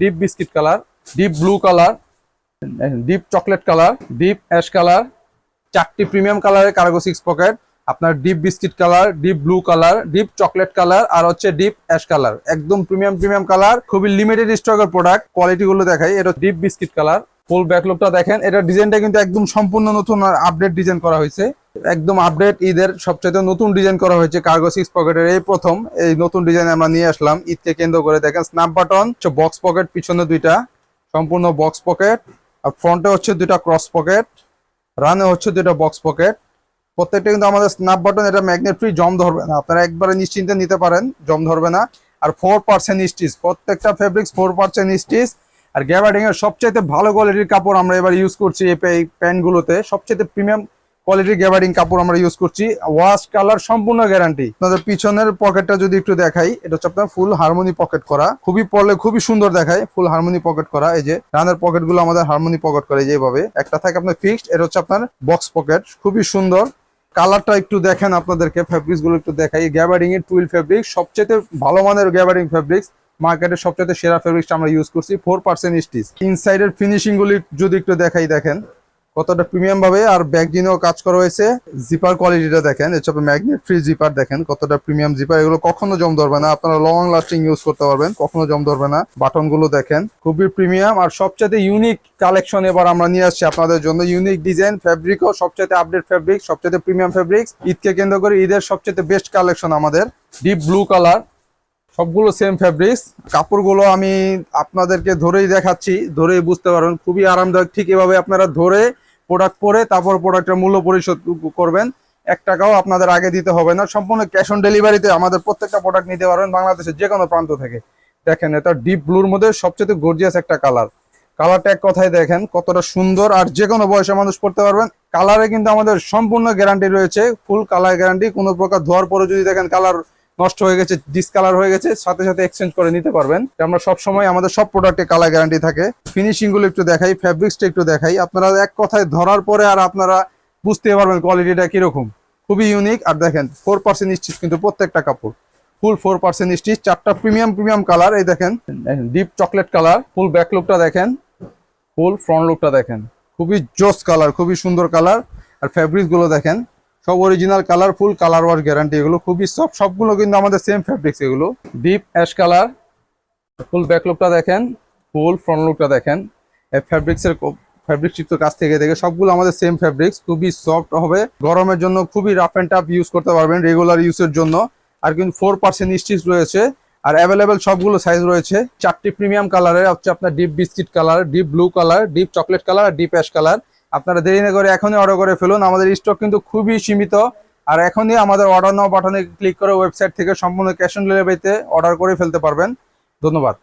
Deep biscuit colour deep blue colour deep chocolate colour deep ash colour চারটি premium কালারের cargo six pocket আপনার deep biscuit colour deep blue colour deep chocolate colour আর হচ্ছে deep ash colour একদম premium premium colour খুবই limited স্টকের product quality গুলো দেখাই, এটা ডিপ বিস্কিট কালার ফুল ব্যাকলুকটা দেখেন, এটা ডিজাইনটা কিন্তু একদম সম্পূর্ণ নতুন আপডেট ডিজাইন করা হয়েছে। একদম আপডেট ঈদের সবচেয়ে নতুন ডিজাইন করা হয়েছে কার্গো সিক্স পকেটের এই প্রথম, এই নতুন ডিজাইন আমরা নিয়ে আসলাম। ঈদকে কেন্দ্র করে দেখেন স্ন্যাপ বাটন বক্স পকেট পিছনে দুইটা, সম্পূর্ণ বক্স পকেট আর ফ্রন্টে হচ্ছে দুইটা ক্রস পকেট রানে হচ্ছে দুইটা বক্স পকেট প্রত্যেকটা কিন্তু আমাদের স্ন্যাপ বাটন এটা ম্যাগনেট ফ্রি জম ধরবে না। আপনারা একবারে নিশ্চিন্তে নিতে পারেন, জম ধরবে না। আর ফোর পার্সেন্ট স্টিচ প্রত্যেকটা ফেব্রিক্স ফোর পার্সেন্ট স্টিচ আর গ্যাবার্ডিং এর সবচাইতে ভালো কোয়ালিটির কাপড় আমরা এবার ইউজ করছি এই প্যান্ট গুলোতে সবচেয়ে প্রিমিয়াম কোয়ালিটির গ্যাবার্ডিং কাপড় আমরা ইউজ করছি। ওয়াশ কালার সম্পূর্ণ গ্যারান্টি আপনাদের পিছনের পকেটটা যদি একটু দেখাই, এটা হচ্ছে আপনার ফুল হারমোনি পকেট করা। খুবই পরলে খুবই সুন্দর দেখায় ফুল হারমোনি পকেট করা। এই যে রানের পকেটগুলো আমাদের হারমোনি পকেট করে যেভাবে। একটা থাকে আপনার ফিক্সড এটা হচ্ছে আপনার বক্স পকেট খুবই সুন্দর। কালারটা একটু দেখেন আপনাদেরকে ফেব্রিক্সগুলো একটু দেখাই। গ্যাবার্ডিং এর টুইল ফেব্রিক সবচেয়ে ভালো মানের গ্যাবার্ডিং ফেব্রিক্স মার্কেটের সবচেয়ে সেরা ফেব্রিক্সটা আমরা ইউজ করছি ফোর পার্সেন্ট স্টিচ ইনসাইডের ফিনিশিং গুলি যদি একটু দেখাই, দেখেন। কতটা প্রিমিয়াম ভাবে আর ব্যাগ দিনেও কাজ করা হয়েছে। জিপার কোয়ালিটিটা দেখেন এসব ম্যাগনেট ফ্রি জিপার দেখেন, কতটা প্রিমিয়াম জিপার এগুলো কখনো জম ধরবে না। আপনারা লং লাস্টিং ইউজ করতে পারবেন, কখনো জম ধরবে না। বাটনগুলো দেখেন, খুবই প্রিমিয়াম আর সবচেয়ে ইউনিক কালেকশন এবার আমরা নিয়ে আসছি আপনাদের জন্য। ইউনিক ডিজাইন ফ্যাব্রিকও সবচেয়ে আপডেট ফ্যাব্রিক সবচেয়ে প্রিমিয়াম ফ্যাব্রিক্স ঈদকে কেন্দ্র করে ঈদের সবচেয়ে বেস্ট কালেকশন আমাদের। ডিপ ব্লু কালার সবগুলো সেম ফ্যাব্রিক্স কাপড়গুলো আমি আপনাদেরকে ধরেই দেখাচ্ছি, ধরেই বুঝতে পারবেন। খুবই আরামদায়ক, ঠিক এভাবে আপনারা ধরে প্রোডাক্ট পরে তারপর প্রোডাক্টের মূল্য পরিশোধ করবেন। এক টাকাও আপনাদের আগে দিতে হবে না। সম্পূর্ণ ক্যাশ অন ডেলিভারিতে আমাদের প্রত্যেকটা প্রোডাক্ট নিতে পারবেন বাংলাদেশের যে কোনো প্রান্ত থেকে। দেখেন, এটা ডিপ ব্লুর মধ্যে সবচেয়ে গর্জিয়াস একটা কালার কালারটা এক কথায় দেখেন, কতটা সুন্দর আর যে কোনো বয়সে মানুষ পড়তে পারবেন। কালারে কিন্তু আমাদের সম্পূর্ণ গ্যারান্টি রয়েছে। ফুল কালার গ্যারান্টি কোনো প্রকার ধোয়ার পরে যদি দেখেন কালার নষ্ট হয়ে গেছে ডিসকালার হয়ে গেছে, সাথে সাথে এক্সচেঞ্জ করে নিতে পারবেন। আমরা সব সময় আমাদের সব প্রোডাক্টে কালার গ্যারান্টি থাকে। ফিনিশিংগুলো একটু দেখাই ফ্যাব্রিক্সটা একটু দেখাই। আপনারা এক কথায় ধরার পরে আর আপনারা বুঝতে পারবেন কোয়ালিটিটা কীরকম। খুবই ইউনিক আর দেখেন ফোর পার্সেন্ট স্টিচ কিন্তু প্রত্যেকটা কাপড়। ফুল ফোর পার্সেন্ট স্টিচ চারটা প্রিমিয়াম প্রিমিয়াম কালার এই দেখেন deep chocolate colour full back লুকটা দেখেন। ফুল ফ্রন্ট লুকটা দেখেন। খুবই জোস কালার খুবই সুন্দর কালার আর ফ্যাব্রিক্সগুলো দেখেন। সব original colourful colour wash guarantee এগুলো খুবই সব সবগুলো কিন্তু আমাদের সেম ফ্যাব্রিক্স এগুলো। Deep ash colour full back লুকটা দেখেন ফুল ফ্রন্ট লুকটা দেখেন। ফ্যাব্রিক্সের ফ্যাব্রিক চিত্র কাছ থেকে দেখে সবগুলো আমাদের সেম ফ্যাব্রিক্স খুবই সফট হবে। গরমের জন্য খুবই রাফ অ্যান্ড টাফ ইউজ করতে পারবেন রেগুলার ইউজের জন্য। আর কিন্তু ফোর পার্সেন্ট স্টিচ রয়েছে। আর অ্যাভেলেবেল সবগুলো সাইজ রয়েছে। চারটি প্রিমিয়াম কালারের হচ্ছে আপনার deep biscuit colour deep blue colour deep chocolate colour আর ডিপ অ্যাশ কালার আপনারা দেরি না করে এখনই অর্ডার করে ফেলুন। আমাদের স্টক কিন্তু খুবই সীমিত। আর এখনই আমাদের অর্ডার নাও বাটনে ক্লিক করে ওয়েবসাইট থেকে সম্পূর্ণ ক্যাশ অন ডেলিভারিতে অর্ডার করে ফেলতে পারবেন। ধন্যবাদ।